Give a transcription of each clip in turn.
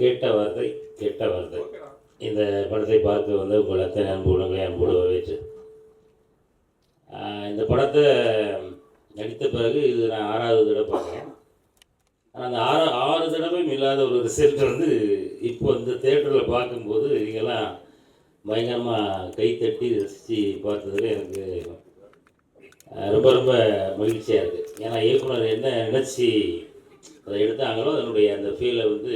கேட்ட வார்த்தை கெட்ட வார்த்தை. இந்த படத்தை பார்த்து வந்து உங்கள் அத்தனை அன்பு உணங்களை அன்போடு வரவேற்று. இந்த படத்தை நடித்த பிறகு இது நான் ஆறாவது தடவை பார்க்குறேன். ஆனால் அந்த ஆறு ஆறு தடவையும் இல்லாத ஒரு ரிசல்ட் வந்து இப்போ இந்த தேட்டரில் பார்க்கும்போது நீங்கள்லாம் பயங்கரமாக கைத்தட்டி ரசித்து பார்த்ததுல எனக்கு ரொம்ப ரொம்ப மகிழ்ச்சியாக இருக்குது ஏன்னா இயக்குனர் என்ன நினச்சி அதை எடுத்தாங்களோ அதனுடைய அந்த ஃபீலை வந்து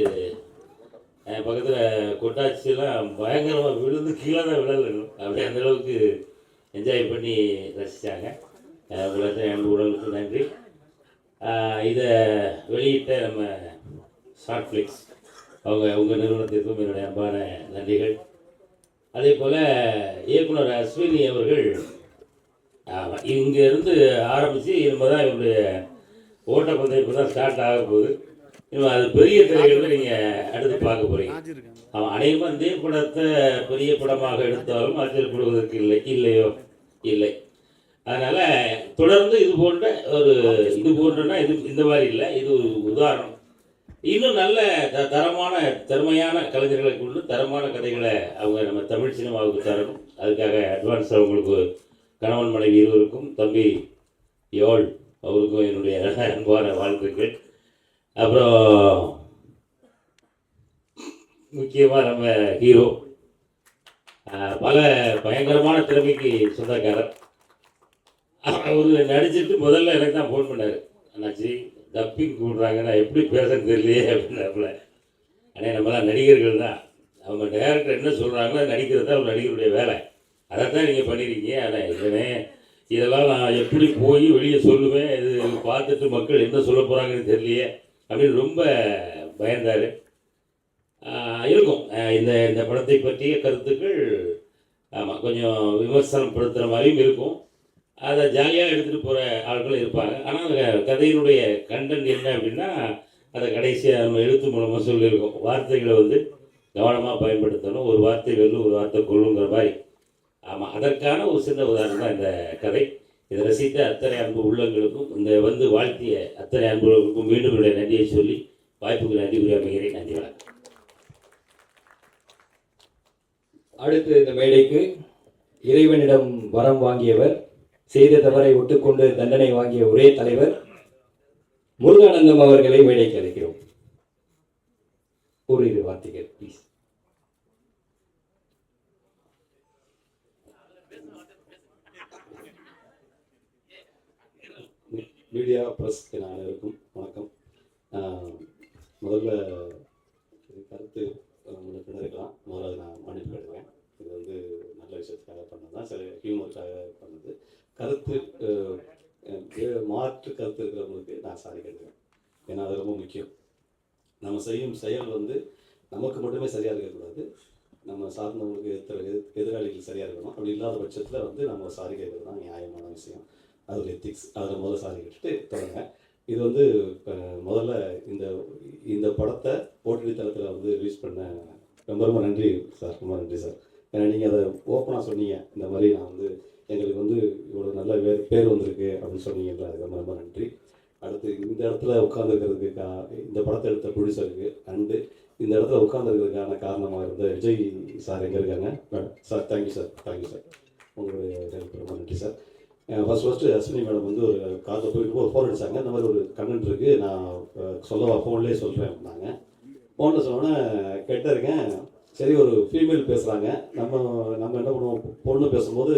என் பக்கத்தில் கொட்டாச்சிலாம் பயங்கரமாக விழுந்து கீழே தான் விழலணும் அப்படி அந்த அளவுக்கு என்ஜாய் பண்ணி ரசித்தாங்க உங்களுக்கு என் உடலுக்கு நன்றி. இதை வெளியிட்ட நம்ம ஷார்ட் ஃபிளிக்ஸ் அவங்க உங்கள் நிறுவனத்திற்கும் என்னுடைய அன்பான நன்றிகள். அதே போல் இயக்குனர் அஸ்வினி அவர்கள் இங்கேருந்து ஆரம்பித்து இனிமேல் தான் இவருடைய ஓட்டப்பந்தயம் இப்போ தான் ஸ்டார்ட் ஆக போகுது. இனிமேல் அது பெரிய திரைகளில் நீங்கள் அடுத்து பார்க்க போகிறீங்க அவன் அனைவரும் இதே படத்தை பெரிய படமாக எடுத்தாலும் ஆச்சரியப்படுவதற்கு இல்லை இல்லையோ? இல்லை. அதனால் தொடர்ந்து இது போன்ற ஒரு இது போன்றனா இது இந்த மாதிரி இல்லை இது ஒரு உதாரணம். இன்னும் நல்ல த தரமான திறமையான கலைஞர்களை கொண்டு தரமான கதைகளை அவங்க நம்ம தமிழ் சினிமாவுக்கு தரணும். அதுக்காக அட்வான்ஸ் அவங்களுக்கு கணவன் மனைவி இருவருக்கும் தம்பி யோல் அவருக்கும் என்னுடைய அன்பான வாழ்த்துக்கள். அப்புறம் முக்கியமாக நம்ம ஹீரோ. பல பயங்கரமான திறமைக்கு சொந்தக்காரர். அவர் நடிச்சிட்டு முதல்ல எனக்கு தான் ஃபோன் பண்ணார். அண்ணாச்சி டப்பிங் கூடுறாங்க நான் எப்படி பேசுறது தெரியலையே அப்படின்னாப்புல. ஆனால் நம்மளாம் நடிகர்கள் தான். அவங்க டேரக்டர் என்ன சொல்கிறாங்களோ நடிக்கிறது தான் அவங்க நடிகருடைய வேலை. அதை தான் நீங்கள் பண்ணியிருக்கீங்க ஆனால் இல்லைனே இதெல்லாம் நான் எப்படி போய் வெளியே சொல்லுவேன்? இது பார்த்துட்டு மக்கள் என்ன சொல்ல போகிறாங்கன்னு தெரியலையே. அப்படின்னு ரொம்ப பயந்தார். இருக்கும். இந்த இந்த படத்தை பற்றிய கருத்துக்கள் ஆமாம் கொஞ்சம் விமர்சனம் படுத்துகிற மாதிரியும் இருக்கும். அதை ஜாலியாக எடுத்துகிட்டு போகிற ஆட்களும் இருப்பாங்க. ஆனால் அந்த கதையினுடைய கண்டென்ட் என்ன அப்படின்னா அதை கடைசியாக நம்ம எழுத்து மூலமாக சொல்லியிருக்கோம். வார்த்தைகளை வந்து கவனமாக பயன்படுத்தணும். ஒரு வார்த்தை வெல்லும் ஒரு வார்த்தை கொள்ளுங்கிற மாதிரி. ஆமாம் அதற்கான ஒரு சின்ன உதாரணம் தான் இந்த கதை. இதை ரசித்த அத்தனை அன்பு உள்ளங்களுக்கும் இந்த வந்து வாழ்த்திய அத்தனை அன்புகளுக்கும் மீண்டும் என்னுடைய நன்றியை சொல்லி வாய்ப்புக்கு நன்றி கூறி அமைகிறேன். நன்றி வணக்கம். அடுத்து இந்த மேடைக்கு இறைவனிடம் வரம் வாங்கியவர் செய்த தவறை ஒட்டுக்கொண்டு தண்டனை வாங்கிய ஒரே தலைவர் முருகானந்தம் அவர்களை மேடைக்கு அழைக்கிறோம் ஒரு இரு வார்த்தைகள் ப்ளீஸ் மீடியா ப்ரெஸ் அனைவருக்கும் வணக்கம். முதல்ல கருத்து உங்களுக்கு இருக்கலாம் முதல்ல அதை நான் மன்னிப்பு கேட்குறேன். இது வந்து நல்ல விஷயத்துக்காக பண்ணது தான் சில ஹியூமருக்காக பண்ணது. கருத்து மாற்று கருத்து இருக்கிறவங்களுக்கு நான் சாரி கேட்குறேன். ஏன்னா அது ரொம்ப முக்கியம். நம்ம செய்யும் செயல் வந்து நமக்கு மட்டுமே சரியாக இருக்கக்கூடாது. நம்ம சார்ந்தவங்களுக்கு எதிர் எதிராளிகள் சரியாக இருக்கணும். அப்படி இல்லாத பட்சத்தில் வந்து நம்ம சாரி கேட்கறது தான் நியாயமான விஷயம். அது ஒரு எத்திக்ஸ் அதில் முதல்ல சாரி கேட்டுட்டு தொடங்க இது வந்து இப்போ முதல்ல இந்த இந்த படத்தை ஓடிடி தளத்தில் வந்து ரிலீஸ் பண்ண ரொம்ப ரொம்ப நன்றி சார் ரொம்ப நன்றி சார். ஏன்னா நீங்கள் அதை ஓப்பனாக சொன்னீங்க. இந்த மாதிரி நான் வந்து எங்களுக்கு வந்து இவ்வளோ நல்ல பேர் பேர் வந்திருக்கு அப்படின்னு சொன்னீங்கல்ல அது ரொம்ப ரொம்ப நன்றி. அடுத்து இந்த இடத்துல உட்காந்துருக்கிறதுக்கு கா இந்த படத்தை எடுத்த ப்ரொடியூசருக்கு அண்டு இந்த இடத்துல உட்காந்துருக்கிறதுக்கான காரணமாக இருந்த விஜய் சார் எங்கே இருக்காங்க? Sir thank you sir thank you sir உங்களுடைய ரொம்ப நன்றி சார். ஃபர்ஸ்ட் ஃபஸ்ட்டு அஸ்வினி மேடம் வந்து ஒரு காதில் போயிட்டு ஒரு ஃபோன் அடித்தாங்க இந்த மாதிரி ஒரு கண்டென்ட் இருக்குது நான் சொல்லவா? ஃபோன்லேயே சொல்கிறேன் அப்படின்னாங்க. ஃபோனில் சொன்னோன்னே கேட்டிருக்கேன் சரி ஒரு ஃபீமேல் பேசுகிறாங்க நம்ம நம்ம என்ன பண்ணுவோம்? பொண்ணு பேசும்போது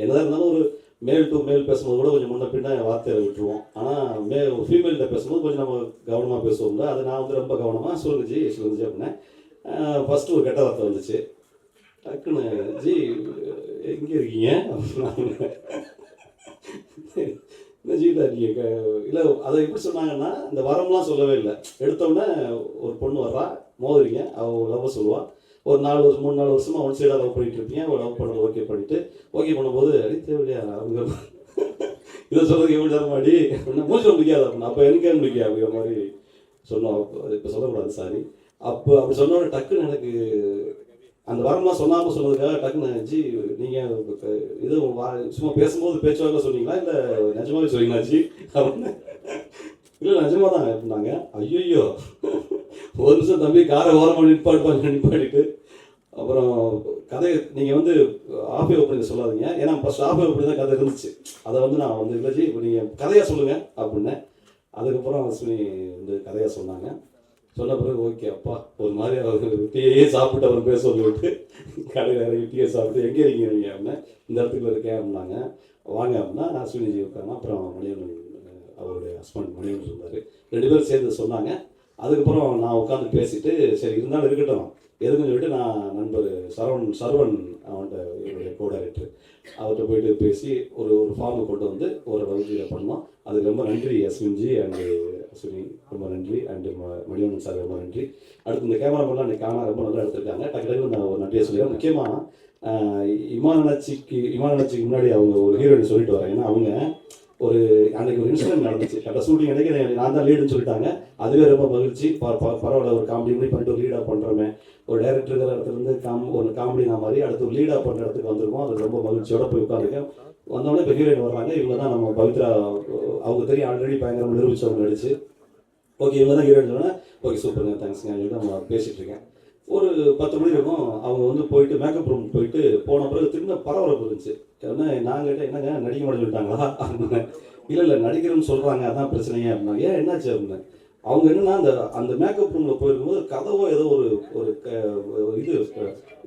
என்னதான் இருந்தாலும் ஒரு மேல் டு மேல் பேசும்போது கூட கொஞ்சம் முன்ன பின்ன வார்த்தையை விட்டுருவோம். ஆனால் மே ஃபீமேல்கிட்ட பேசும்போது கொஞ்சம் நம்ம கவனமாக பேசுவோம்ல. அது நான் வந்து ரொம்ப கவனமாக சொல்லுங்க ஜி சொல்லுங்க அப்படின்னேன் ஃபஸ்ட்டு ஒரு கெட்ட வார்த்தை வந்துச்சு. டக்குன்னு ஜி எங்கே இருக்கீங்க? அப்படின்னாங்க. என்ன ஜீவிதா இல்லை அதை எப்படி சொன்னாங்கன்னா இந்த வரம்லாம் சொல்லவே இல்லை. எடுத்தோடனே ஒரு பொண்ணு வர்றா மோதுறீங்க அவள் லவ் சொல்லுவாள் ஒரு நாலு வருஷம் மூணு நாலு வருஷமா ஒன் சைடாக லவ் பண்ணிட்டு இருப்பீங்க அவள் லவ் பண்ண ஓகே பண்ணிட்டு ஓகே பண்ணும்போது அடி தேவையா அவங்க இதை சொல்றதுக்கு எப்படி தர மாடி மூச்சு முடிக்காது? அப்படின்னா அப்போ எனக்கே முடிக்காது அப்படிங்கிற மாதிரி சொன்னோம். இப்போ சொல்லக்கூடாது சாரி. அப்போ அப்படி சொன்னோட டக்குன்னு எனக்கு அந்த வரம்லாம் சொல்லாமல் சொன்னதுக்காக டக்குன்னு ஜி நீங்கள் இது வா- சும்மா பேசும்போது பேச்சுவாக்க சொன்னீங்களா? இல்லை நிஜமாவே சொன்னீங்களா ஜி? அப்படின்னு. இல்லை நிஜமாக தான் அப்படின்னாங்க ஐயோ ஒரு நிமிஷம் தம்பி காரை ஓரமாக நிப்பாட்டுப்பாங்க நிப்பாட்டிட்டு. அப்புறம் கதை நீங்கள் வந்து ஆஃபே ஓப்பனிங் சொல்லாதீங்க. ஏன்னா ஃபஸ்ட் ஆஃபே ஓப்பனிங் தான் கதை இருந்துச்சு. அதை வந்து நான் வந்து இல்லை ஜி இப்போ நீங்கள் கதையாக சொல்லுங்கள் அப்படின்னேன் அதுக்கப்புறம் அஸ்வினி வந்து கதையாக சொன்னாங்க. சொன்ன பிறகு ஓகே அப்பா ஒரு மாதிரி அவர் டீயே சாப்பிட்டு அவர் பேச சொல்லிவிட்டு கடையில் இறங்கி டீயை சாப்பிட்டு எங்கே இருக்கீங்க நீங்கள் அப்படின்னா இந்த இடத்துக்குள்ள இருக்கேன் அப்படின்னாங்க. வாங்க அப்படின்னா அஸ்வினிஜி இருக்காங்க. அப்புறம் மணியன் அவருடைய ஹஸ்பண்ட் மணியன் இருந்தார் ரெண்டு பேரும் சேர்ந்து சொன்னாங்க. அதுக்கப்புறம் நான் உட்காந்து பேசிட்டு சரி இருந்தாலும் இருக்கட்டும். எதுக்குன்னு சொல்லிட்டு நான் நண்பர் சரவண் சரவண் அவன்கிட்ட என்னுடைய கோ அவர்கிட்ட போயிட்டு பேசி ஒரு ஒரு ஃபார்மை கொண்டு வந்து ஒரு வகுப்பில் பண்ணோம். அதுக்கு ரொம்ப நன்றி அஸ்வின்ஜி அண்டு அஸ்வினி ரொம்ப நன்றி அண்டு மணிவண்ணன் சார் ரொம்ப நன்றி. அடுத்து இந்த கேமரா கேமராமெல்லாம் இன்னைக்கு கேமரா ரொம்ப நல்லா எடுத்திருக்காங்க. டக்கு நான் ஒரு நன்றியை சொல்லிடுறேன். முக்கியமாக இமானச்சிக்கு இமானச்சிக்கு முன்னாடி அவங்க ஒரு ஹீரோயின் சொல்லிட்டு வரேன். ஏன்னா அவங்க ஒரு அன்னைக்கு ஒரு இன்சிடென்ட் நடந்துச்சு. கரெக்டாக ஷூட்டிங் அன்னைக்கு நான் தான் லீடுன்னு சொல்லிட்டாங்க. அதுவே ரொம்ப மகிழ்ச்சி. ப- பரவாயில்ல ஒரு காமெடி பண்ணி பண்ணிட்டு ஒரு லீடாக பண்ணுறோமே ஒரு டைரக்டர் இருக்கிற இடத்துலேருந்து காம் ஒரு காமெடி நான் மாதிரி அடுத்து ஒரு லீடாக பண்ணுற இடத்துக்கு வந்திருக்கோம். அது ரொம்ப மகிழ்ச்சியோட போய் உட்காந்துருக்கேன் வந்தோடனே இப்போ ஹீரோயின் வர்றாங்க. இவங்க தான் நம்ம பவித்ரா அவங்க தெரியும். ஆல்ரெடி பயங்கரம் நிரூபிச்சவங்க நடிச்சு. ஓகே இவங்க தான் ஹீரோயின் சொன்னேன். ஓகே சூப்பருங்க தேங்க்ஸ்ங்க சொல்லிட்டு நம்ம பேசிகிட்டு இருக்கேன். ஒரு பத்து மணி இருக்கும். அவங்க வந்து போயிட்டு மேக்கப் ரூம் போயிட்டு போன பிறகு திரும்ப பரபரப்பு இருந்துச்சு. என்ன நான் கேட்டேன் என்னங்க நடிக்க மாட்டேன்னு சொல்லிட்டாங்களா? அப்படின்னேன். இல்லை இல்லை நடிக்கிறேன்னு சொல்கிறாங்க அதான் பிரச்சனையே அப்படின்னா ஏன் என்னாச்சு? அப்படின்னு அவங்க என்னன்னா அந்த அந்த மேக்கப் ரூமில் போயிருக்கும்போது கதவோ ஏதோ ஒரு ஒரு க- ஒரு இது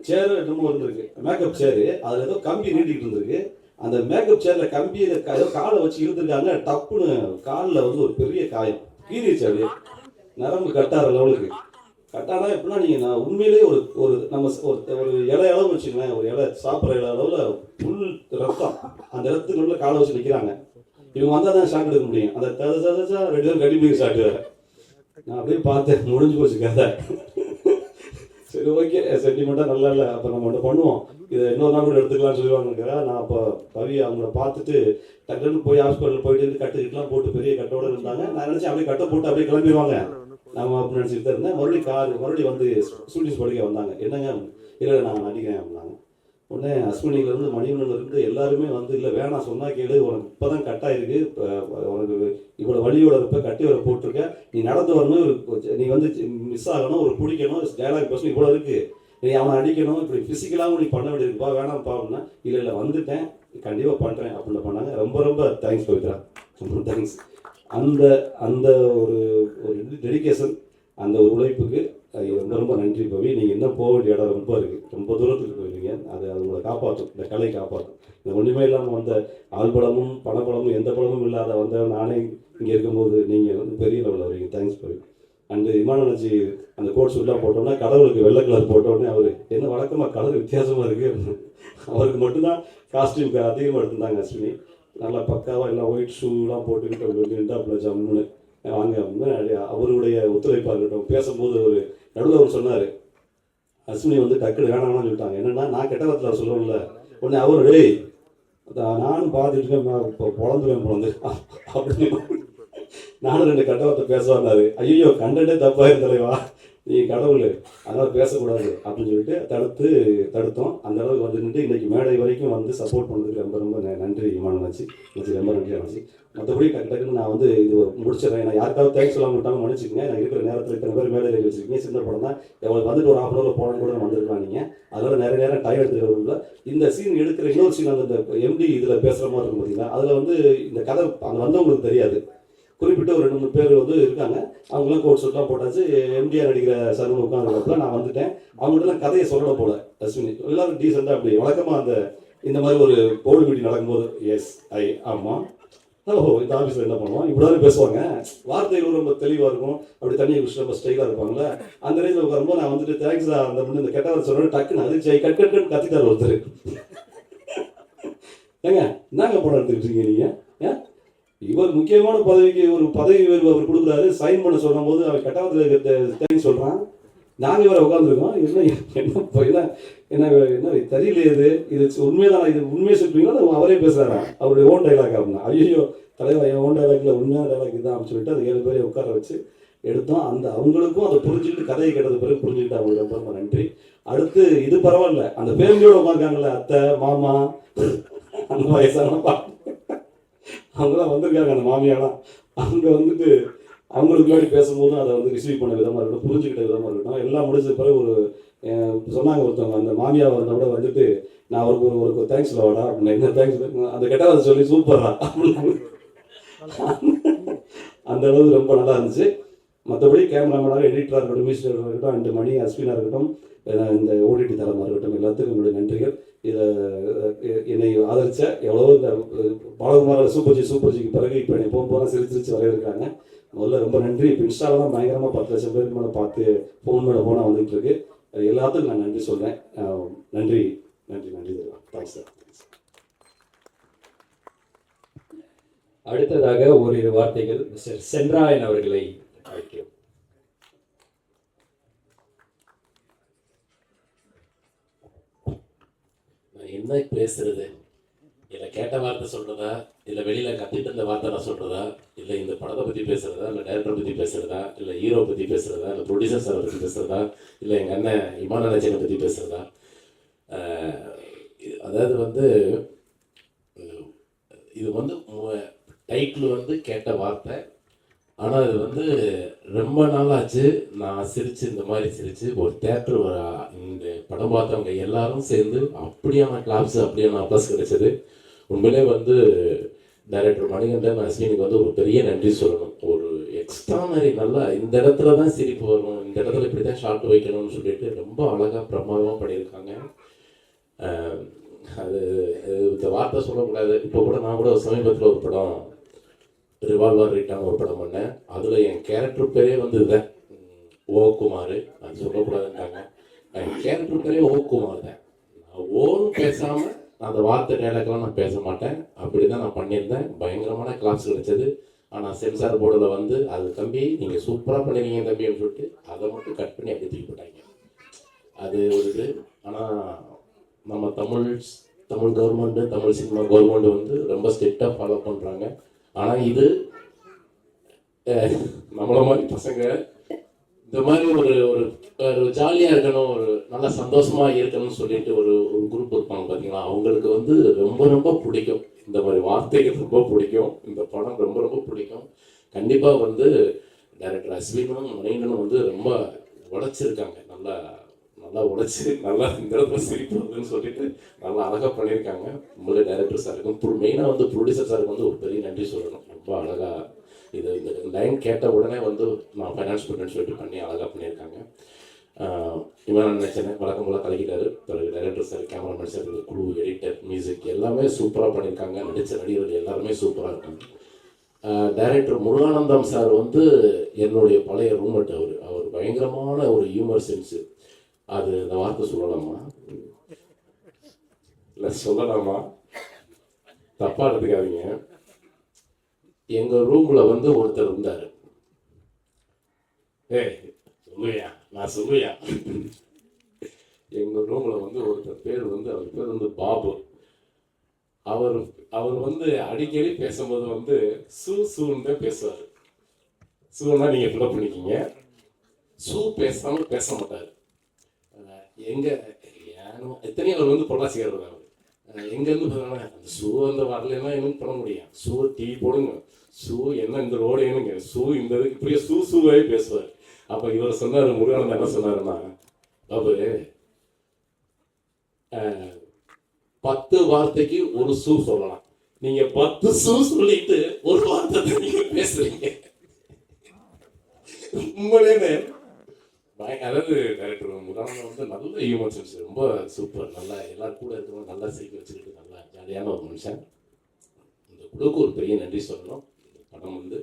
சேரு என்னமோ இருந்திருக்கு மேக்கப் சேரு அதில் ஏதோ கம்பி நீட்டிக்கிட்டு இருந்திருக்கு. அந்த மேக்கப் சேரில் கம்பி ஏதோ காலை வச்சு இழுத்துருக்காங்க. டப்புன்னு காலில் வந்து ஒரு பெரிய காயம். கீறிச்சு அப்படியே. நரம்பு கட்டார லெவலுக்கு கட்டானா எப்படின்னா நீங்கள் நான் உண்மையிலேயே ஒரு ஒரு நம்ம ஒரு ஒரு இலை அளவு வச்சுங்களேன் ஒரு இலை சாப்பிட்ற இலை அளவில் புல் ரத்தம். அந்த இடத்துக்குள்ள காலை வச்சு நிற்கிறாங்க இவங்க வந்தால் தான் ஷாக் எடுக்க முடியும். அந்த தத ரெண்டு பேரும் கடிபிடி ஷாட் வேறு நான் அப்படியே பார்த்தேன் முடிஞ்சு போச்சு கதை. சரி ஓகே சென்டிமெண்ட்டாக நல்லா இல்லை. அப்போ நம்ம ஒன்று பண்ணுவோம். இதை இன்னொரு நாள் கூட எடுத்துக்கலாம்னு சொல்லுவாங்க நான் அப்போ பவி அவங்கள பார்த்துட்டு டக்குன்னு போய் ஹாஸ்பிட்டல் போயிட்டு கட்டுக்கிட்டலாம் போட்டு பெரிய கட்டோட இருந்தாங்க. நான் நினச்சேன் அப்படியே கட்டை போட்டு அப்படியே கிளம்பிடுவாங்க நம்ம அப்படின்னு நினச்சிட்டு தான் இருந்தேன். மறுபடியும் கார் மறுபடியும் வந்து ஸ்டூடெண்ட்ஸ் படிக்க வந்தாங்க. என்னங்க? இல்லை நான் நடிக்கிறேன் உடனே அஸ்வினிலேருந்து இருந்து இருந்து எல்லாருமே வந்து இல்லை வேணாம் சொன்னால் கேளு உனக்கு இப்போ தான் கட்டாயிருக்கு. இப்போ உனக்கு இவ்வளோ வழியோட இருப்ப கட்டி வர போட்டிருக்க. நீ நடந்து வரணும் ஒரு- நீ வந்து மிஸ் ஆகணும் ஒரு பிடிக்கணும் டைலாக் பேசணும் இவ்வளோ இருக்குது நீ அவனை அடிக்கணும் இப்படி ஃபிசிக்கலாகவும் நீ பண்ண வேண்டியிருக்குப்பா வேணாம்ப்பா அப்படின்னா இல்லை இல்லை வந்துட்டேன். கண்டிப்பாக பண்ணுறேன் அப்படின்னு பண்ணாங்க. ரொம்ப ரொம்ப தேங்க்ஸ் பவித்ரா. ரொம்ப தேங்க்ஸ் அந்த அந்த ஒரு ஒரு டெடிகேஷன் அந்த ஒரு உழைப்புக்கு ரொம்ப ரொம்ப நன்றி பவி. நீங்கள் இன்னும் போக வேண்டிய இடம் ரொம்ப இருக்குது ரொம்ப தூரத்துக்கு போயிருக்கீங்க. அது அது உங்களை காப்பாற்றும் இந்த கலை காப்பாற்றும் இந்த ஒன்றுமே இல்லாமல் வந்த ஆள்படமும் பணப்படமும் எந்த படமும் இல்லாத வந்த நானே இங்கே இருக்கும்போது நீங்கள் வந்து பெரிய லெவலில் வரீங்க. Thanks Pavi. அண்டு இமானஜி அந்த கோட் சூட்லாம் போட்டோம்னா கடவுளுக்கு வெள்ளை கலர் போட்டோடனே அவர் என்ன வழக்கமாக கலர் வித்தியாசமாக இருக்குது அவருக்கு மட்டும்தான் காஸ்டியூம் அதிகமாக எடுத்திருந்தாங்க அஸ்வினி. நல்லா பக்காவாக எல்லாம் ஒயிட் ஷூலாம் போட்டுக்கிட்டு அவர் நின்றாப்புல ஜம்முன்னு. வாங்க அப்படின்னு அவருடைய ஒத்துழைப்பாக இருக்கட்டும் பேசும்போது ஒரு நடுவில் அவர் சொன்னார் அஸ்வினி வந்து டக்குனு வேணாம்னு சொல்லிட்டாங்க. என்னென்னா நான் கெட்ட வார்த்தையில் சொல்லுவேன்ல உடனே அவர் டேய் நானும் பார்த்துட்டு இப்போ பிறந்துருவேன் பிறந்து அப்படின்னு நானும் ரெண்டு கெட்ட வார்த்தை ஐயோ கண்டே தப்பாக தலைவா. நீ கடவுள் அதனால் பேசக்கூடாது அப்படின்னு சொல்லிட்டு தடுத்து தடுத்தோம். அந்த அளவுக்கு வந்து நின்று இன்னைக்கு மேடை வரைக்கும் வந்து சப்போர்ட் பண்ணதுக்கு ரொம்ப ரொம்ப ந- நன்றி இமானச்சு எனக்கு ரொம்ப நன்றி ஆச்சு. மற்றபடி டக்கு டக்குன்னு நான் வந்து இது முடிச்சிடறேன். நான் யாருக்காவது தேங்க்ஸ் சொல்லாம மாட்டாங்க மன்னிச்சுக்கங்க. நான் இருக்கிற நேரத்தில் இத்தனை பேர் மேடையில் வச்சிருக்கீங்க. சின்ன படம் தான். எவ்வளோ வந்துட்டு ஒரு ஆஃப் ஹவரில் போன கூட வந்திருக்கலாம் நீங்கள் அதனால் நிறைய நேரம் டைம் எடுத்துக்கிறவங்கள இந்த சீன் எடுக்கிற இன்னொரு சீன் அந்த எம்டி இதில் பேசுகிற மாதிரி இருக்கும் பார்த்தீங்களா அதில் வந்து இந்த கதை அந்த வந்தவங்களுக்கு தெரியாது. குறிப்பிட்ட ஒரு ரெண்டு மூணு பேர் வந்து இருக்காங்க. அவங்களாம் கோட் சூட்லாம் போட்டாச்சு. எம்டிஆர் நடிக்கிற சர்வன் உட்காந்துருக்கப்பல நான் வந்துட்டேன். அவங்கள்ட்டலாம் கதையை சொல்லலை போல அஸ்வினி எல்லாரும் டீசெண்டாக அப்படி வழக்கமாக அந்த இந்த மாதிரி ஒரு போர்டு மீட்டிங் நடக்கும்போது எஸ் ஐ ஆமாம் ஓ இந்த ஆஃபீஸில் என்ன பண்ணுவோம் இப்படிதான் பேசுவாங்க. வார்த்தைகள் ரொம்ப தெளிவாக இருக்கும். அப்படி தண்ணியை குடிச்சு ரொம்ப ஸ்டைலாக இருப்பாங்கல்ல. அந்த ரேஞ்சில் உட்காரும்போது நான் வந்துட்டு தேங்க்ஸ் அந்த முன்ன இந்த கெட்ட வார்த்தை சொன்னோட டக்குன்னு அது ஜெய் கட் கட் கட் கத்திட்டார் ஒருத்தர். ஏங்க என்னங்க படம் எடுத்துக்கிட்டு இருக்கீங்க நீங்கள் ஏன் இவர் முக்கியமான பதவிக்கு ஒரு பதவி உயர்வு அவர் கொடுக்குறாரு. சைன் பண்ண சொல்லும் போது அவர் கட்டாயத்தில் தேங்கி சொல்கிறான் நாங்கள் இவரை உட்காந்துருக்கோம் என்ன என்ன என்ன என்ன என்ன இது. இது உண்மைதான் இது உண்மையை சொல்றீங்களா? அவரே பேசுறாரா? அவருடைய ஓன் டைலாக் அப்படின்னா? ஐயோ தலைவர் என் ஓன் டைலாக்ல உண்மையான டைலாக் தான் அப்படின்னு சொல்லிட்டு அது ஏழு பேரை உட்கார வச்சு எடுத்தோம். அந்த அவங்களுக்கும் அதை புரிஞ்சுக்கிட்டு கதையை கேட்டது பிறகு புரிஞ்சுக்கிட்டு அவங்களுக்கு ரொம்ப நன்றி. அடுத்து இது பரவாயில்ல. அந்த ஃபேமிலியோட உட்காந்துருக்காங்களே அத்தை மாமா அந்த வயசான அவங்களாம் வந்திருக்காங்க அந்த மாமியாலாம் அவங்க வந்துட்டு அவங்களுக்கு முன்னாடி பேசும்போது அதை வந்து ரிசீவ் பண்ண விதமாக இருக்கட்டும் புரிஞ்சுக்கிட்ட விதமாக இருக்கட்டும். எல்லாம் முடிஞ்ச பிறகு ஒரு சொன்னாங்க ஒருத்தவங்க அந்த மாமியா வந்த கூட வந்துட்டு நான் அவருக்கு ஒரு ஒரு தேங்க்ஸ் வாடா அப்படின்னு என்ன தேங்க்ஸ் அந்த கெட்டதை சொல்லி சூப்பரா அப்படின்னு. அந்த அளவு ரொம்ப நல்லா இருந்துச்சு. மற்றபடி கேமராமேனாக எடிட்டராக இருக்கட்டும் மியூசிக் இருக்கட்டும் அண்ட் மணி அஸ்வினாக இருக்கட்டும் இந்த ஓடிடி தளமாக இருக்கட்டும் எல்லாத்துக்கும் என்னுடைய நன்றிகள். இதை என்னை ஆதரித்த எவ்வளோ இந்த பாலகுமார சூப்பர் ஜி சூப்பர் ஜிக்கு பிறகு இப்போ என்னை ஃபோன் போனால் சிரிச்சு சிரிச்சு வரவேற்காங்க முதல்ல ரொம்ப நன்றி. இப்போ இன்ஸ்டாவில் தான் பயங்கரமாக பத்து லட்சம் பேருக்கு மேலே பார்த்து ஃபோன் மேலே போனால் வந்துட்டு இருக்கு. அது எல்லாத்துக்கும் நான் நன்றி சொல்கிறேன் நன்றி நன்றி நன்றி தேங்க்ஸ் சார் அடுத்ததாக ஓரிரு வார்த்தைகள் மிஸ்டர் சென்ராயன் அவர்களை அழைக்கிறோம். என்ன பேசுறது? இல்லை கேட்ட வார்த்தை சொல்றதா? இல்லை வெளியில கத்திட்டு இருந்த வார்த்தை நான் சொல்றதா? இல்லை இந்த படத்தை பத்தி பேசுறதா? இல்லை டைரக்டர் பத்தி பேசுறதா? இல்லை ஹீரோ பத்தி பேசுறதா? இல்லை ப்ரொடியூசர் சாரை பத்தி பேசுறதா? இல்லை எங்க அண்ணன் இமான நச்சனை பத்தி பேசுறதா? அதாவது வந்து இது வந்து டைட்டில் வந்து கேட்ட வார்த்தை ஆனால் இது வந்து ரொம்ப நாளாச்சு. நான் சிரித்து இந்த மாதிரி சிரித்து ஒரு தேட்டர் இந்த படம் பார்த்தவங்க எல்லாரும் சேர்ந்து அப்படியான கிளாப்ஸ் அப்படியான அப்ளஸ் கிடைச்சது. உண்மையிலே வந்து டைரக்டர் மணிகண்டன் அஸ்வினுக்கு வந்து ஒரு பெரிய நன்றி சொல்லணும். ஒரு எக்ஸ்ட்ரானரி நல்லா இந்த இடத்துல தான் சிரிப்பு வரணும் இந்த இடத்துல இப்படி தான் ஷார்ட் வைக்கணும்னு சொல்லிட்டு ரொம்ப அழகாக பிரமாதமாக பண்ணியிருக்காங்க. அது அது இந்த வார்த்தை சொல்லக்கூடாது. இப்போ கூட நான் கூட சமீபத்தில் ஒரு படம் ரிவால்வர் ரீட்டாக ஒரு படம் பண்ணேன். அதில் என் கேரக்டர் பேரே வந்து இதுதான் ஓகுமார். ஓ குமார் அது என் கேரக்டர் பேரே ஓகுமார் தான் நான் ஓன்னு பேசாமல் நான் அந்த வார்த்தை டைலாக்லாம் நான் பேச மாட்டேன். அப்படி தான் நான் பண்ணியிருந்தேன். பயங்கரமான கிளாஸ் கிடைச்சது. ஆனால் சென்சார் போர்டில் வந்து அது தம்பி நீங்கள் சூப்பராக பண்ணிருக்கீங்க அப்படின்னு சொல்லிட்டு அதை மட்டும் கட் பண்ணி அப்படி தூக்கி போட்டாங்க. அது ஒரு இது. ஆனால் நம்ம Tamil Tamil government Tamil cinema government வந்து ரொம்ப ஸ்ட்ரிக்டாக ஃபாலோ பண்ணுறாங்க ஆனால் இது நம்மள மாதிரி பசங்க இந்த மாதிரி ஒரு ஒரு ஒரு ஜாலியாக இருக்கணும் ஒரு நல்லா சந்தோஷமாக இருக்கணும்னு சொல்லிட்டு ஒரு ஒரு குரூப் இருப்பாங்க பார்த்தீங்களா அவங்களுக்கு வந்து ரொம்ப ரொம்ப பிடிக்கும். இந்த மாதிரி வார்த்தைகள் ரொம்ப பிடிக்கும். இந்த படம் ரொம்ப ரொம்ப பிடிக்கும். கண்டிப்பாக வந்து டைரக்டர் அஸ்வினும் மணிகனும் வந்து ரொம்ப உழைச்சிருக்காங்க நல்லா நல்லா உழைச்சி நல்லா இந்த இடத்துல சிரிப்பு வருதுன்னு சொல்லிட்டு நல்லா அழகாக பண்ணியிருக்காங்க. உங்களுடைய டைரக்டர் சாருக்கும் மெயினாக வந்து ப்ரொடியூசர் சாருக்கு வந்து ஒரு பெரிய நன்றி சொல்லணும். ரொம்ப அழகாக இது இந்த லைன் கேட்ட உடனே வந்து நான் ஃபைனான்ஸ் பண்ணுறேன்னு சொல்லிட்டு பண்ணி அழகாக பண்ணியிருக்காங்க. இவன் நினைச்சேன் வழக்கம் போல கலக்கிட்டாரு. பிறகு டைரக்டர் சார் கேமராமேன் சார் குழு எடிட்டர் மியூசிக் எல்லாமே சூப்பராக பண்ணியிருக்காங்க. நடித்த நடிகர்கள் எல்லாருமே சூப்பராக இருக்காங்க. டைரக்டர் முருகானந்தம் சார் வந்து என்னுடைய பழைய ரூம்மேட் அவர். அவர் பயங்கரமான ஒரு ஹியூமர் சென்ஸு அது அந்த வார்த்தை சொல்லலாமா? இல்லை சொல்லலாமா? தப்பா எடுத்துக்காதீங்க. எங்க ரூம்ல வந்து ஒருத்தர் இருந்தார். ஏ சொல்லுயா நான் சொல்லுயா எங்க ரூம்ல வந்து ஒருத்தர் பேர் வந்து அவர் பேர் வந்து பாபு. அவர் அவர் வந்து அடிக்கடி பேசும்போது வந்து சூ சூன்னு தான் பேசுவார். சூன்னா நீங்க ஃபில்அப் பண்ணிக்கிங்க. சூ பேசாமல் பேச மாட்டார். எங்கே ஏனோ எத்தனையோ அவர் வந்து பொள்ளாச்சிக்காரர் அவர். எங்கேருந்து பார்த்தோம்னா அந்த ஷூ அந்த வரலன்னா என்னன்னு பண்ண முடியும் ஷூ டீ போடுங்க. ஷூ என்ன இந்த ரோடு என்னங்க ஷூ இந்த இதுக்கு இப்படியே ஷூ ஷூவாகவே பேசுவார். அப்போ இவர் சொன்னார் முருகானந்தம் என்ன சொன்னாருன்னா பாபு பத்து வார்த்தைக்கு ஒரு ஷூ சொல்லலாம். நீங்க பத்து ஷூ சொல்லிட்டு ஒரு வார்த்தை நீங்க பேசுறீங்க. உண்மையிலே அதாவது டைரக்டர் முகாம வந்து நல்ல ஹியூமன் சென்ஸ் ரொம்ப சூப்பர் நல்லா எல்லாரும் கூட இருக்கிறவங்க நல்லா சிரிக்க வச்சுக்கிட்டு நல்லா ஜாலியான ஒரு மனுஷன். இந்த குழுக்கு ஒரு பெரிய நன்றி சொல்லணும். இந்த படம் வந்து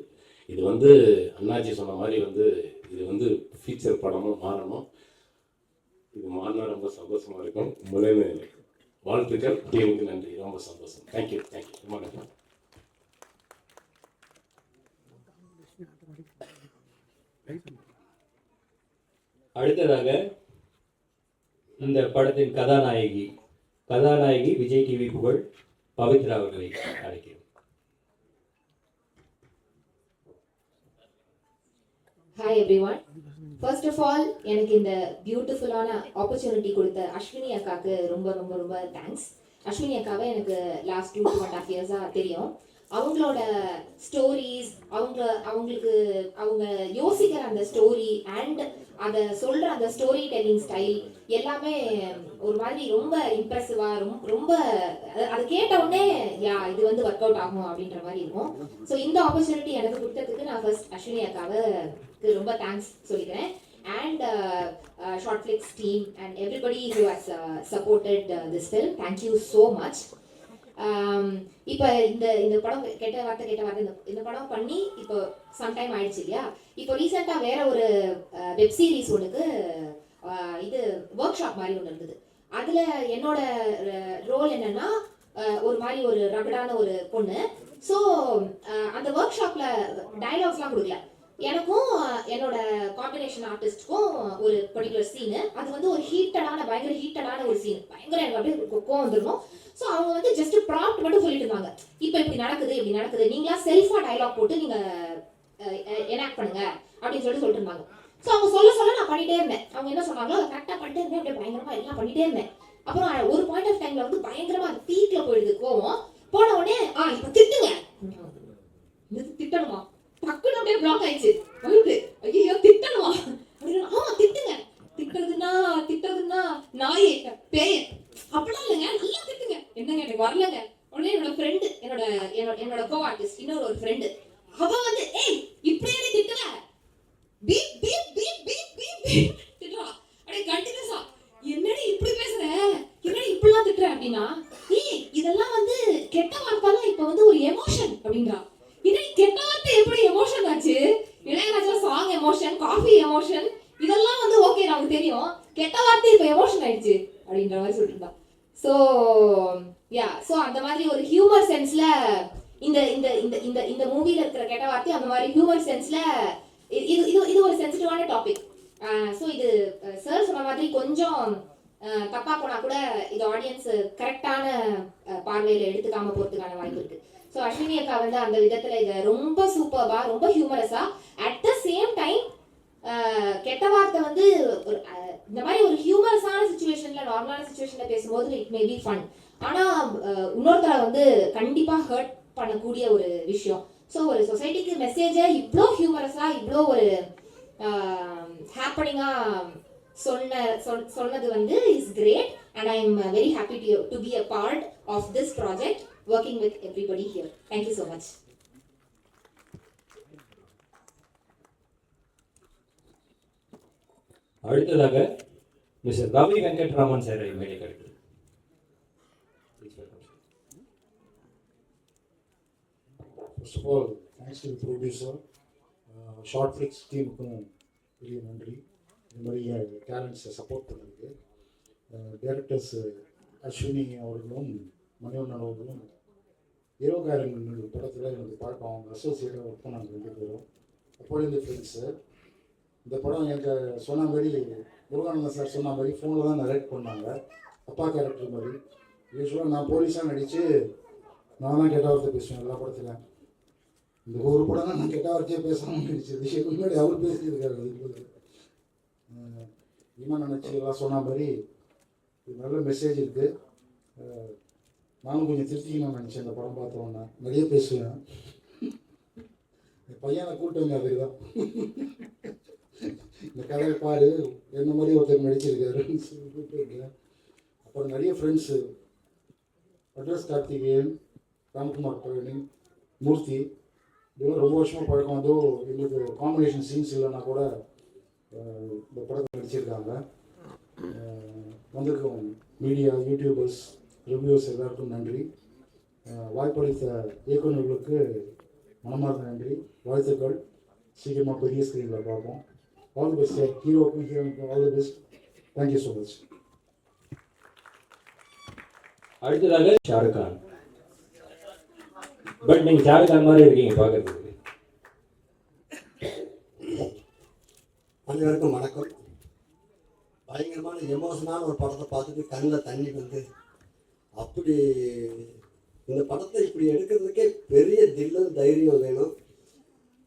இது வந்து அண்ணாச்சி சொன்ன மாதிரி வந்து இது வந்து ஃபீச்சர் படமும் மாறணும். இது மாறினா ரொம்ப சந்தோஷமாக இருக்கும். முதல்ல வாழ்த்துக்கள். டீமுக்கு நன்றி. ரொம்ப சந்தோஷம். தேங்க்யூ தேங்க்யூ ரொம்ப நன்றி. அடுத்ததாக இந்த படத்தின் கதாநாயகி கதாநாயகி விஜய் டிவி புகழ் பவித்ரா அவர்களை அழைக்கிறோம். Hi everyone first of all எனக்கு இந்த பியூட்டிஃபுல்லான ஆப்பர்ச்சுனிட்டி கொடுத்த அஸ்வினி அக்காவுக்கு ரொம்ப ரொம்ப ரொம்ப தேங்க்ஸ் அஸ்வினி அக்காவை எனக்கு last two two and half இயர்ஸாக தெரியும். அவங்களோட ஸ்டோரிஸ் அவங்க அவங்களுக்கு அவங்க யோசிக்கிற அந்த ஸ்டோரி அண்ட் அதை சொல்ற அந்த ஸ்டோரி டெல்லிங் ஸ்டைல் எல்லாமே ஒரு மாதிரி ரொம்ப இம்ப்ரெசிவா ரொம்ப ரொம்ப அது- அது கேட்ட உடனே யா இது வந்து ஒர்க் அவுட் ஆகும்? அப்படின்ற மாதிரி இருக்கும். ஸோ இந்த ஆப்பர்ச்சுனிட்டி எனக்கு கொடுத்ததுக்கு நான் ஃபர்ஸ்ட் அஸ்வினி அக்காவுக்கு ரொம்ப தேங்க்ஸ் சொல்லிக்கிறேன். And short flicks team and everybody who has supported this film thank you so much இப்போ இந்த இந்த படம் கெட்ட வார்த்தை கெட்ட வார்த்தை இந்த இந்த படம் பண்ணி இப்போ சம்டைம் ஆயிடுச்சு இல்லையா? இப்போ ரீசெண்டாக வேற ஒரு வெப் சீரிஸ் ஒன்றுக்கு இது ஒர்க் ஷாப் மாதிரி ஒன்று இருந்தது. அதில் என்னோட ரோல் என்னன்னா ஒரு மாதிரி ஒரு ரகடான ஒரு பொண்ணு. ஸோ அந்த ஒர்க் ஷாப்பில் டயலாக்ஸ்லாம் கொடுக்கல. எனக்கும் என்னோட காம்பினேஷன் ஆர்டிஸ்ட்க்கும் ஒரு பர்டிகுலர் சீனு அது வந்து ஒரு ஹீட்டடான பயங்கர ஹீட்டடான ஒரு சீன் பயங்கர எனக்கு அப்படியே கோவம் வந்துடும் ஸோ அவங்க வந்து ஜஸ்ட் ப்ராப்ட் மட்டும் சொல்லிட்டு இருந்தாங்க இப்போ இப்படி நடக்குது இப்படி நடக்குது. நீங்களா செல்ஃபா டைலாக் போட்டு நீங்க எனாக்ட் பண்ணுங்க. அப்படின்னு சொல்லிட்டு சொல்லிட்டு இருந்தாங்க ஸோ அவங்க சொல்ல சொல்ல நான் பண்ணிட்டே இருந்தேன். அவங்க என்ன சொன்னாங்களோ அதை கரெக்டாக பண்ணிட்டே இருந்தேன். அப்படியே பயங்கரமா எல்லாம் பண்ணிட்டே இருந்தேன். அப்புறம் ஒரு பாயிண்ட் ஆஃப் டைம்ல வந்து பயங்கரமா அந்த பீக்ல போயிடுது கோவம். போன உடனே ஆ இப்போ திட்டுங்க. திட்டணுமா? டக்குன்னு அப்படியே பிளாக் ஆயிடுச்சு. போயிட்டு ஐயோ திட்டணுமா? அப்படின்னு ஆமா திட்டுங்க. திட்டுறதுன்னா திட்டுறதுன்னா நாயே பேய் அப்படிலாம் இல்லைங்க. நல்லா திட்டுங்க. என்னங்க எனக்கு வரலங்க. உடனே என்னோட ஃப்ரெண்டு என்னோட என்னோட என்னோட கோ ஆர்டிஸ்ட் இன்னொரு ஒரு ஃப்ரெண்டு அவ வந்து ஏய் இப்படியே நீ திட்டுற? Beep beep beep beep beep beep. திட்டுறா. அப்படியே கண்டினியூஸா. என்னடி இப்படி பேசுற? என்னடி இப்படிலாம் திட்டுற? அப்படின்னா ஏய் இதெல்லாம் வந்து கெட்ட வார்த்தைலாம் இப்ப வந்து ஒரு எமோஷன் அப்படின்றா என்னடி கெட்ட வார்த்தை எப்படி எமோஷன் ஆச்சு Ilaiyaraaja song emotion coffee emotion இதெல்லாம் வந்து ஓகே நமக்கு தெரியும் கெட்ட வார்த்தை இப்ப எமோஷன் ஆயிடுச்சு அப்படின்ற மாதிரி சொல்லிட்டு ஸோ யா ஸோ அந்த மாதிரி ஒரு ஹியூமர் சென்ஸ்ல இந்த இந்த இந்த இந்த இந்த மூவில இருக்கிற கெட்ட வார்த்தை அந்த மாதிரி ஹியூமர் சென்ஸ்ல இது இது இது ஒரு சென்சிட்டிவான டாபிக் ஸோ இது சார் சொன்ன மாதிரி கொஞ்சம் அஹ், தப்பா போனா கூட இது ஆடியன்ஸ் கரெக்டான பார்வையில எடுத்துக்காம போறதுக்கான வாய்ப்பு இருக்கு ஸோ அஸ்வினி அக்கா வந்து அந்த விதத்துல இதை ரொம்ப சூப்பர்வா ரொம்ப ஹியூமரஸா அட் த சேம் டைம் கெட்ட வார்த்தை வந்து ஒரு இந்த மாதிரி ஒரு ஹியூமரஸான சுச்சுவேஷன்ல நார்மலான சுச்சுவேஷன்ல பேசும்போது இட் மே பி ஃபன் ஆனா இன்னொருத்தரை வந்து கண்டிப்பா ஹர்ட் பண்ணக்கூடிய ஒரு விஷயம். ஸோ ஒரு சொசைட்டிக்கு மெசேஜை இவ்வளோ ஹியூமரஸா இவ்வளோ ஒரு ஹாப்பனிங்கா சொன்ன சொல்- சொன்னது வந்து is great and I am very happy to to be a part of this project working with everybody here thank you so much அடுத்ததாக மிஸ்டர் ரவி வெங்கட்ராமன் சார் மேடை கருத்து. First of all thanks to producer Short Flicks டீமுக்கும் பெரிய நன்றி. இந்த மாதிரி டேலண்ட்ஸை support பண்ணுறது டேரக்டர்ஸ் அஸ்வினி அவர்களும் மணிவண்ணன் அவர்களும் இரவுகாரன் படத்தில் எனக்கு பழக்கம். அவங்க அசோசியேட்டாக ஒர்க் பண்ணாங்க ரெண்டு பேரும். அப்போலேருந்து ஃப்ரெண்ட்ஸு இந்த படம் எனக்கு சொன்ன மாதிரி முருகானந்தன் சார் சொன்ன மாதிரி ஃபோனில் தான் நரேட் பண்ணாங்க. அப்பா கேரக்டர் மாதிரி. யூஸ்வலாக நான் போலீஸாக நடித்து நான் தான் கெட்ட வார்த்தை பேசுவேன் எல்லா படத்துலையும் இந்த ஒரு படம் தான் நான் கெட்ட வார்த்தையே பேசாமல் நடிச்சது. முன்னாடி அவர் பேசியிருக்காரு அதுக்கு இவன் நினச்சி எல்லாம் சொன்ன மாதிரி நல்ல மெசேஜ் இருக்குது நானும் கொஞ்சம் திருத்திக்கணும்னு நினச்சேன் இந்த படம் பார்த்தோன்னா நிறைய பேசுவேன். என் பையனை கூட்டங்க அதுக்கு தான். இந்த கதையை பாரு என்ன மாதிரி ஒருத்தர் நடிச்சிருக்காருன்னு சொல்லிட்டு அப்புறம் நிறைய ஃப்ரெண்ட்ஸு அட்ரஸ் கார்த்திகேயன் ராம்குமார் பழனி மூர்த்தி இதெல்லாம் ரொம்ப வருஷமாக பழக்கம் வந்து எங்களுக்கு காம்பினேஷன் சீன்ஸ் இல்லைன்னா கூட இந்த படத்தை நடிச்சிருக்காங்க. வந்திருக்கோம் மீடியா யூடியூபர்ஸ் ரிவ்யூஸ் எல்லாருக்கும் நன்றி. வாய்ப்பளித்த இயக்குநர்களுக்கு மனமார்ந்த நன்றி. வாழ்த்துக்கள். சீக்கிரமாக பெரிய ஸ்க்ரீனில் பார்ப்போம். All the best here. All the best. Best you so much அடுத்ததாக ஷாருக்கான் பட் நீங்க ஷாருக்கான் மாதிரி இருக்கீங்க பார்க்கறதுக்கு அனைவருக்கும் வணக்கம் பயங்கரமான எமோஷனான ஒரு படத்தை பார்த்துட்டு கண்ணில் தண்ணி வந்து அப்படி இந்த படத்தை இப்படி எடுக்கிறதுக்கே பெரிய தில்லும் தைரியம் வேணும்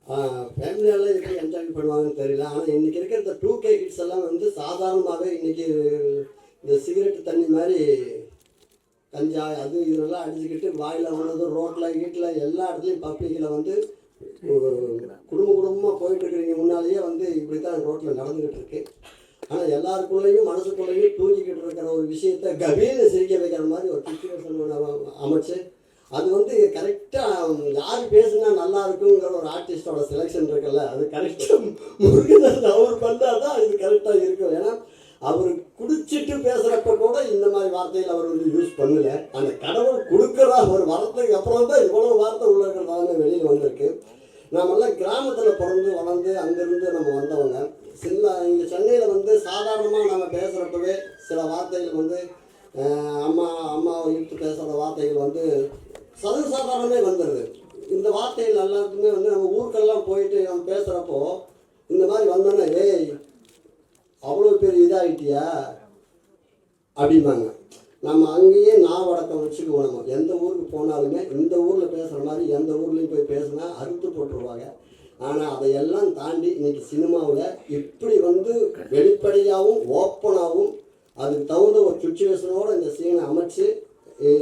ஃபேமிலியால் எப்படி என்ஜாய் பண்ணுவாங்கன்னு தெரியல. ஆனால் இன்றைக்கி இருக்கிற இந்த டூ கே கிட்ஸ் எல்லாம் வந்து சாதாரணமாகவே இன்றைக்கி இந்த சிகரெட்டு தண்ணி மாதிரி கஞ்சா அது இதெல்லாம் அடிச்சுக்கிட்டு வாயில் உள்ளது ரோட்டில் வீட்டில் எல்லா இடத்துலையும் பப்ளிக்கில் வந்து குடும்ப குடும்பமாக போயிட்டு இருக்கிறீங்க முன்னாலேயே வந்து இப்படி தான் ரோட்டில் நடந்துக்கிட்டு இருக்கு. ஆனால் எல்லாருக்குள்ளேயும் மனசுக்குள்ளேயும் தூங்கிக்கிட்டு இருக்கிற ஒரு விஷயத்த கபீர்னு சிரிக்க வைக்கிற மாதிரி ஒரு சுச்சுவேஷன் அமைச்சு அது வந்து கரெக்டாக யார் பேசுனா நல்லா இருக்குங்கிற ஒரு ஆர்டிஸ்டோட செலெக்ஷன் இருக்குல்ல அது கரெக்டாக முருகன் அவர் பண்ணால் தான் இது கரெக்டாக இருக்கும். ஏன்னா அவர் குடிச்சிட்டு பேசுகிறப்ப கூட இந்த மாதிரி வார்த்தைகள் அவர் வந்து யூஸ் பண்ணல. அந்த கடவுள் கொடுக்குற ஒரு வரத்துக்கு அப்புறம் தான் இவ்வளோ வார்த்தை உள்ள இருக்கிறதாங்க வெளியில் வந்திருக்கு. நாமெல்லாம் கிராமத்தில் பிறந்து வளர்ந்து அங்கேருந்து நம்ம வந்தவங்க. சில இங்கே சென்னையில் வந்து சாதாரணமாக நம்ம பேசுகிறப்பவே சில வார்த்தைகள் வந்து அம்மா அம்மாவை இழுத்து பேசுகிற வார்த்தைகள் வந்து சர்வ சாதாரணமே வந்துடுது இந்த வார்த்தைகள் எல்லாத்துக்குமே வந்து நம்ம ஊருக்கெல்லாம் போயிட்டு நம்ம பேசுகிறப்போ இந்த மாதிரி வந்தோன்னா ஏய் அவ்வளோ பெரிய இதாகிட்டியா அப்படிம்பாங்க. நம்ம அங்கேயே நான் வடக்கம் வச்சுக்குவோம் நம்ம. எந்த ஊருக்கு போனாலுமே இந்த ஊரில் பேசுகிற மாதிரி எந்த ஊர்லேயும் போய் பேசுனா அறுத்து போட்டுருவாங்க. ஆனால் அதையெல்லாம் தாண்டி இன்னைக்கு சினிமாவில் இப்படி வந்து வெளிப்படையாகவும் ஓப்பனாகவும் அதுக்கு தகுந்த ஒரு சுச்சுவேஷனோட இந்த சீனை அமைச்சு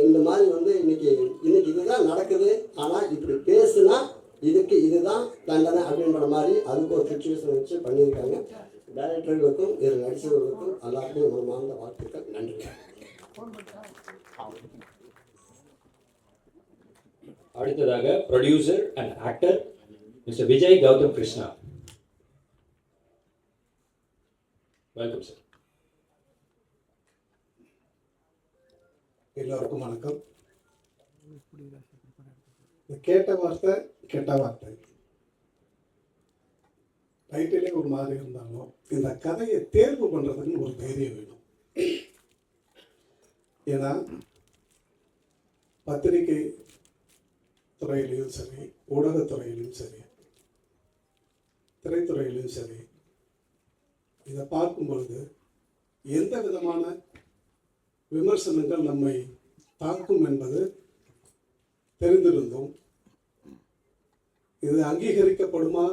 இந்த மாதிரி வந்து இன்னைக்கு இன்னைக்கு இதுதான் நடக்குது. ஆனால் இப்படி பேசுனா இதுக்கு இதுதான் தண்டனை அப்படின்ற மாதிரி அதுக்கு ஒரு சுச்சுவேஷன் வச்சு பண்ணியிருக்காங்க. டைரக்டர்களுக்கும் இதில் நடிச்சவர்களுக்கும் எல்லாருக்கும் மனமார்ந்த வாழ்த்துக்கள். நன்றி. அடுத்ததாக producer and actor mister Vijay Gautham Krishna welcome sir எல்லோருக்கும் வணக்கம். கேட்ட வார்த்தை கெட்ட வார்த்தை. டைட்டிலே ஒரு மாதிரி இருந்தாலும் இந்த கதையை தேர்வு பண்ணுறதுக்கு ஒரு தைரியம் வேணும். ஏன்னா பத்திரிகை துறையிலையும் சரி ஊடகத்துறையிலையும் சரி திரைத்துறையிலையும் சரி இதை பார்க்கும் பொழுது எந்த விதமான விமர்சனங்கள் நம்மை தாக்கும் என்பது தெரிந்திருந்தோம். இது அங்கீகரிக்கப்படுமா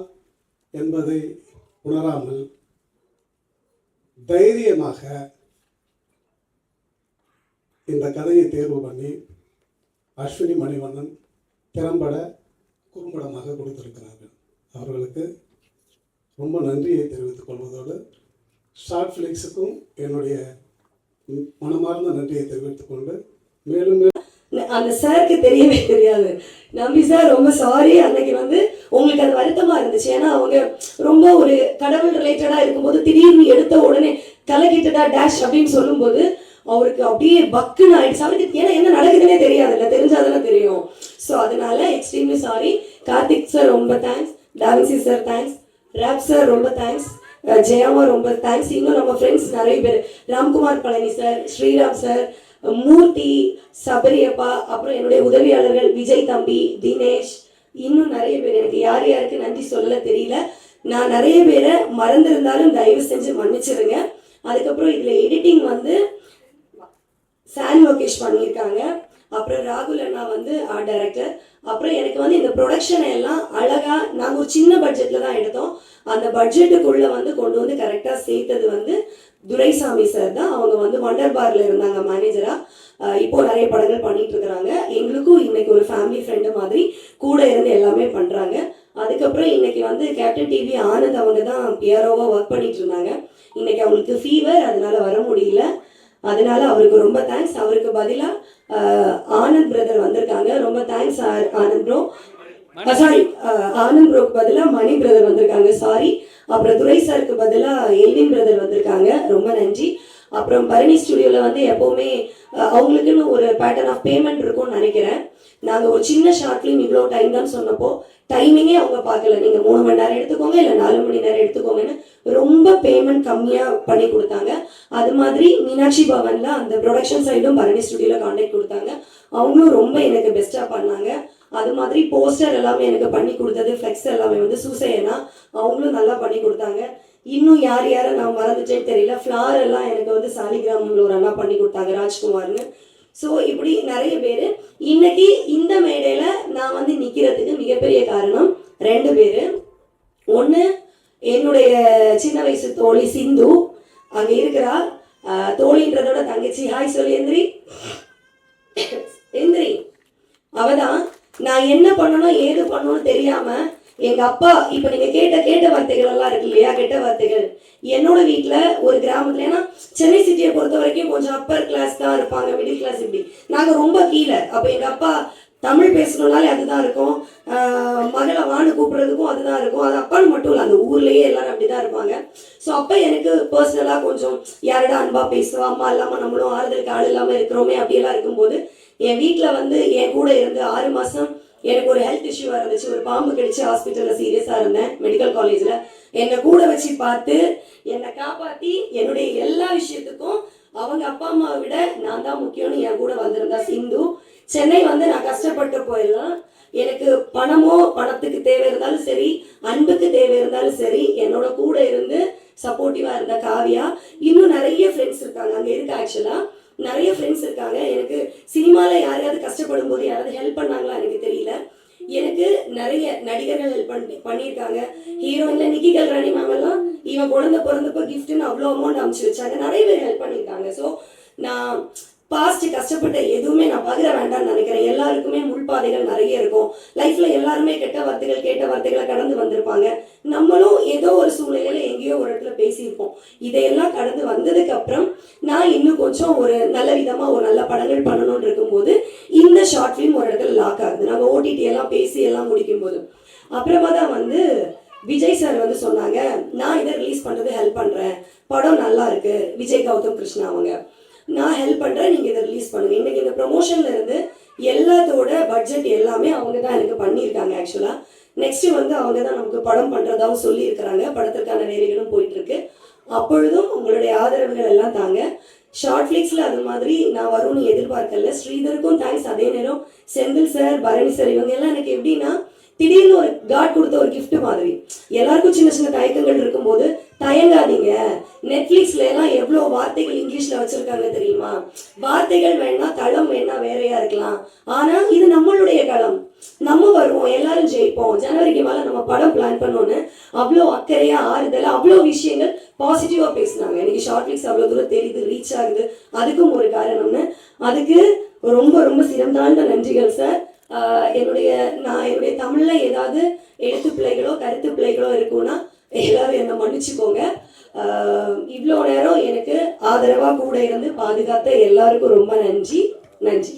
என்பதை உணராமல் தைரியமாக இந்த கதையை தேர்வு பண்ணி அஸ்வினி மணிவண்ணன் திறம்பட குறும்படமாக கொடுத்திருக்கிறார்கள். அவர்களுக்கு ரொம்ப நன்றியை தெரிவித்துக் கொள்வதோடு ஷார்ட் ஃபிளிக்ஸுக்கும் என்னுடைய மனமார்ந்த நன்றியை தெரிவித்துக் கொண்டு மேலும் அந்த சாருக்கு தெரியவே தெரியாது. நம்பி சார் ரொம்ப சாரி அன்னைக்கு வந்து உங்களுக்கு அது வருத்தமா இருந்துச்சு. ஏன்னா அவங்க ரொம்ப ஒரு கடவுள் ரிலேட்டடா இருக்கும்போது திடீர்னு எடுத்த உடனே கலக்கிட்டதா டேஷ் அப்படின்னு சொல்லும்போது அவருக்கு அப்படியே பக்குன்னு ஆயிடுச்சு. அவருக்கு ஏன்னா என்ன நடக்குதுன்னே தெரியாதுல்ல. தெரிஞ்சாதானே தெரியும். ஸோ அதனால எக்ஸ்ட்ரீம்லி சாரி கார்த்திக் சார் ரொம்ப தேங்க்ஸ் டாவிசி சார் தேங்க்ஸ் ரேப் சார் ரொம்ப தேங்க்ஸ் ஜெயாமா ரொம்ப தேங்க்ஸ் இன்னும் நம்ம ஃப்ரெண்ட்ஸ் நிறைய பேர். ராம்குமார் பழனி சார் ஸ்ரீராம் சார் மூர்த்தி சபரியப்பா அப்புறம் என்னுடைய உதவியாளர்கள் விஜய் தம்பி தினேஷ் இன்னும் நிறைய பேர் எனக்கு யார் யாருக்கு நன்றி சொல்ல தெரியல. நான் நிறைய பேரை மறந்திருந்தாலும் தயவு செஞ்சு மன்னிச்சிருங்க. அதுக்கப்புறம் இதில் எடிட்டிங் வந்து சான் லோகேஷ் பண்ணியிருக்காங்க. அப்புறம் ராகுல் அண்ணா வந்து ஆர்ட் டைரக்டர் அப்புறம் எனக்கு வந்து இந்த ப்ரொடக்ஷனை எல்லாம் அழகாக நாங்கள் ஒரு சின்ன பட்ஜெட்டில் தான் எடுத்தோம். அந்த பட்ஜெட்டுக்குள்ளே வந்து கொண்டு வந்து கரெக்டாக சேர்த்தது வந்து துரைசாமி சார் தான். அவங்க வந்து வண்டர் பார்ல இருந்தாங்க மேனேஜராக இப்போ நிறைய படங்கள் பண்ணிட்டு இருக்கிறாங்க. எங்களுக்கும் இன்னைக்கு ஒரு ஃபேமிலி ஃப்ரெண்டு மாதிரி கூட இருந்து எல்லாமே பண்ணுறாங்க அதுக்கப்புறம் இன்னைக்கு வந்து கேப்டன் டிவி ஆனந்த் அவங்க தான் பியரோவாக ஒர்க் பண்ணிட்டு இருந்தாங்க. இன்னைக்கு அவங்களுக்கு ஃபீவர் அதனால வர முடியல. அதனால அவருக்கு ரொம்ப தேங்க்ஸ் அவருக்கு பதிலாக ஆனந்த் பிரதர் வந்திருக்காங்க. ரொம்ப thanks Anand bro sorry Anand ப்ரோக்கு பதிலாக மணி பிரதர் வந்திருக்காங்க. சாரி அப்புறம் துரை சாருக்கு பதிலாக எல்வின் பிரதர் வந்திருக்காங்க. ரொம்ப நன்றி. அப்புறம் பரணி ஸ்டுடியோவில் வந்து எப்போவுமே அவங்களுக்குன்னு ஒரு பேட்டர்ன் ஆஃப் பேமெண்ட் இருக்கும்னு நினைக்கிறேன். நாங்கள் ஒரு சின்ன ஷார்ட் ஃபிலிம் இவ்வளோ டைம் தான் சொன்னப்போ டைமிங்கே அவங்க பார்க்கல. நீங்கள் மூணு மணி நேரம் எடுத்துக்கோங்க இல்லை நாலு மணி நேரம் எடுத்துக்கோங்கன்னு ரொம்ப பேமெண்ட் கம்மியாக பண்ணி கொடுத்தாங்க. அது மாதிரி மீனாட்சி பவனில் அந்த ப்ரொடக்ஷன் சைடும் பரணி ஸ்டுடியோவில் காண்டாக்ட் கொடுத்தாங்க. அவங்களும் ரொம்ப எனக்கு பெஸ்ட்டாக பண்ணாங்க. அது மாதிரி போஸ்டர் எல்லாமே எனக்கு பண்ணி கொடுத்தது ஃப்ளெக்ஸ் எல்லாமே வந்து சூசையனா அவங்களும் நல்லா பண்ணி கொடுத்தாங்க. இன்னும் யார் யாரை நான் மறந்துட்டேன்னு தெரியல. ஃப்ளார் எல்லாம் எனக்கு வந்து சாலிகிராமில் ஒரு அண்ணா பண்ணி கொடுத்தாங்க ராஜ்குமார்னு. ஸோ இப்படி நிறைய பேர். இன்னைக்கு இந்த மேடையில் நான் வந்து நிற்கிறதுக்கு மிகப்பெரிய காரணம் ரெண்டு பேர். ஒன்று என்னுடைய சின்ன வயசு தோழி சிந்து. அங்கே இருக்கிறா. தோழின்றதோட தங்கச்சி. ஹாய் சொல்லி எந்திரி. எந்திரி. அவதான். நான் என்ன பண்ணணும் ஏது பண்ணணும்னு தெரியாம எங்க அப்பா இப்ப நீங்க கேட்ட கேட்ட வார்த்தைகள் எல்லாம் இருக்கு இல்லையா கெட்ட வார்த்தைகள். என்னோட வீட்டுல ஒரு கிராமத்துல ஏன்னா சென்னை சிட்டியை பொறுத்த வரைக்கும் கொஞ்சம் அப்பர் கிளாஸ் தான் இருப்பாங்க மிடில் கிளாஸ் இப்படி. நாங்க ரொம்ப கீழே. அப்ப எங்க அப்பா தமிழ் பேசணும்னாலே அதுதான் இருக்கும். மகளை வான்னு கூப்பிடுறதுக்கும் அதுதான் இருக்கும். அது அப்பான்னு மட்டும் இல்லை அந்த ஊர்லயே எல்லாரும் அப்படிதான் இருப்பாங்க. ஸோ அப்போ எனக்கு பர்சனலாக கொஞ்சம் யாரோட அன்பா பேசுவா அம்மா இல்லாமல் நம்மளும் ஆறுதலுக்கு ஆள் இல்லாமல் இருக்கிறோமே அப்படியெல்லாம் இருக்கும்போது என் வீட்டில் வந்து என் கூட இருந்து ஆறு மாதம் எனக்கு ஒரு ஹெல்த் இஷ்யூவாக இருந்துச்சு. ஒரு பாம்பு கடிச்சு ஹாஸ்பிட்டலில் சீரியஸாக இருந்தேன். மெடிக்கல் காலேஜில் என்னை கூட வச்சு பார்த்து என்னை காப்பாற்றி என்னுடைய எல்லா விஷயத்துக்கும் அவங்க அப்பா அம்மாவை விட நான் தான் முக்கியம்னு என் கூட வந்திருந்தா சிந்து. சென்னை வந்து நான் கஷ்டப்பட்டு போயிடலாம். எனக்கு பணமோ பணத்துக்கு தேவை இருந்தாலும் சரி அன்புக்கு தேவை இருந்தாலும் சரி என்னோட கூட இருந்து சப்போர்ட்டிவாக இருந்த காவியா. இன்னும் நிறைய ஃப்ரெண்ட்ஸ் இருக்காங்க. அங்கே இருக்க ஆக்சுவலாக நிறைய ஃப்ரெண்ட்ஸ் இருக்காங்க. எனக்கு சினிமாவில் யாரையாவது கஷ்டப்படும் போது யாராவது ஹெல்ப் பண்ணாங்களா எனக்கு தெரியல. எனக்கு நிறைய நடிகர்கள் ஹெல்ப் பண்ணி பண்ணியிருக்காங்க. ஹீரோயின்ல நிக்கி கல்ராணி மேம் இவன் குழந்தை பிறந்தப்போ கிஃப்ட்னு அவ்வளோ அமௌண்ட் அமுச்சு வச்சாங்க. நிறைய பேர் ஹெல்ப் பண்ணியிருக்காங்க. ஸோ நான் பாஸ்ட் கஷ்டப்பட்ட எதுவுமே நான் பகிர வேண்டாம்னு நினைக்கிறேன். எல்லாருக்குமே முள்பாதைகள் நிறைய இருக்கும். லைஃப்ல எல்லாருமே கெட்ட வார்த்தைகள் கேட்ட வார்த்தைகளை கடந்து வந்திருப்பாங்க. நம்மளும் ஏதோ ஒரு சூழ்நிலையில எங்கேயோ ஒரு இடத்துல பேசியிருப்போம். இதையெல்லாம் கடந்து வந்ததுக்கு அப்புறம் நான் இன்னும் கொஞ்சம் ஒரு நல்ல விதமா ஒரு நல்ல படங்கள் பண்ணணும்னு இருக்கும்போது இந்த ஷார்ட் ஃபிலிம் ஒரு இடத்துல லாக் ஆகுது. நாங்கள் ஓடிடி எல்லாம் பேசி எல்லாம் முடிக்கும் போது அப்புறமா தான் வந்து விஜய் சார் வந்து சொன்னாங்க நான் இதை ரிலீஸ் பண்ணுறது ஹெல்ப் பண்ணுறேன் படம் நல்லா இருக்கு. விஜய் கௌதம் கிருஷ்ணா அவங்க. நான் ஹெல்ப் பண்ணுறேன் நீங்கள் இதை ரிலீஸ் பண்ணுங்கள் இன்றைக்கி இந்த ப்ரொமோஷன்லேருந்து எல்லாத்தோட பட்ஜெட் எல்லாமே அவங்க தான் எனக்கு பண்ணியிருக்காங்க ஆக்சுவலாக நெக்ஸ்ட் வந்து அவங்க தான் நமக்கு படம் பண்ணுறதாகவும் சொல்லியிருக்கிறாங்க. படத்திற்கான வேலைகளும் போயிட்டுருக்கு. அப்பொழுதும் உங்களுடைய ஆதரவுகள் எல்லாம் தாங்க. ஷார்ட் ஃபிளிக்ஸ்ல அது மாதிரி நான் வரும்னு எதிர்பார்க்கல. ஸ்ரீதருக்கும் தேங்க்ஸ் அதே நேரம் செந்தில் சார் பரணி சார் இவங்க எல்லாம் எனக்கு எப்படின்னா திடீர்னு ஒரு காட் கொடுத்த ஒரு கிஃப்ட் மாதிரி. எல்லாருக்கும் சின்ன சின்ன தயக்கங்கள் இருக்கும்போது தயங்காதீங்க. நெட்ஃப்ளிக்ஸ்ல எல்லாம் எவ்வளோ வார்த்தைகள் இங்கிலீஷ்ல வச்சிருக்காங்க தெரியுமா? வார்த்தைகள் வேணா தளம் வேணா வேறையா இருக்கலாம். ஆனா இது நம்மளுடைய களம். நம்ம வருவோம் எல்லாரும் ஜெயிப்போம். ஜனவரிக்கு மேல நம்ம படம் பிளான் பண்ணோன்னு அவ்வளோ அக்கறையா ஆறுதல் அவ்வளோ விஷயங்கள் பாசிட்டிவா பேசுனாங்க. இன்னைக்கு ஷார்ட் ஃபிளிக்ஸ் அவ்வளோ தூரம் தெரியுது ரீச் ஆகுது. அதுக்கும் ஒரு காரணம்னு. அதுக்கு ரொம்ப ரொம்ப சிறந்தாண்ட நன்றிகள் சார் என்னுடைய நான் என்னுடைய தமிழ்ல ஏதாவது எழுத்து பிள்ளைகளோ கருத்து பிள்ளைகளோ இருக்கும்னா எல்லாரும் என்னை மன்னிச்சுக்கோங்க. இவ்வளோ நேரம் எனக்கு ஆதரவாக கூட இருந்து பாதுகாத்த எல்லாருக்கும் ரொம்ப நன்றி. நன்றி.